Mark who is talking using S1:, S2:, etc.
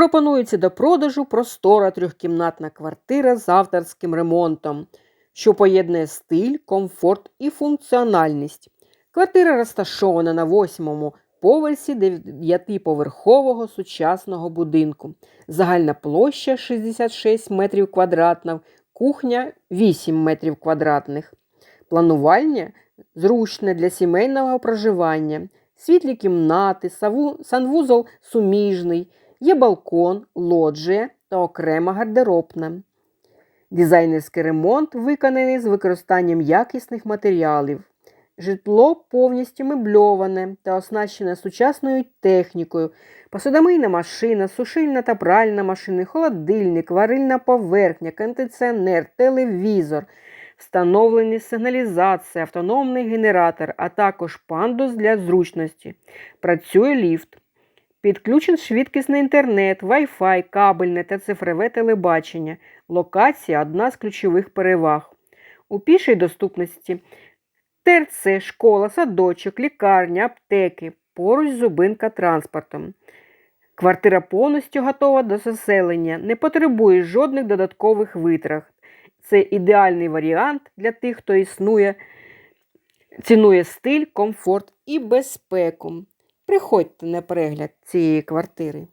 S1: Пропонується до продажу простора трьохкімнатна квартира з авторським ремонтом, що поєднує стиль, комфорт і функціональність. Квартира розташована на восьмому поверсі дев'ятиповерхового сучасного будинку. Загальна площа 66 метрів квадратних, кухня 8 метрів квадратних. Планування зручне для сімейного проживання, світлі кімнати, санвузол суміжний, є балкон, лоджія та окрема гардеробна. Дизайнерський ремонт виконаний з використанням якісних матеріалів. Житло повністю мебльоване та оснащене сучасною технікою. Посудомийна машина, сушильна та пральна машини, холодильник, варильна поверхня, кондиціонер, телевізор, встановлені сигналізація, автономний генератор, а також пандус для зручності. Працює ліфт. Підключен швидкісний інтернет, Wi-Fi, кабельне та цифрове телебачення. Локація одна з ключових переваг. У пішій доступності ТРЦ, школа, садочок, лікарня, аптеки, поруч зупинка транспортом. Квартира повністю готова до заселення, не потребує жодних додаткових витрат. Це ідеальний варіант для тих, хто існує, цінує стиль, комфорт і безпеку. Приходьте на перегляд цієї квартири.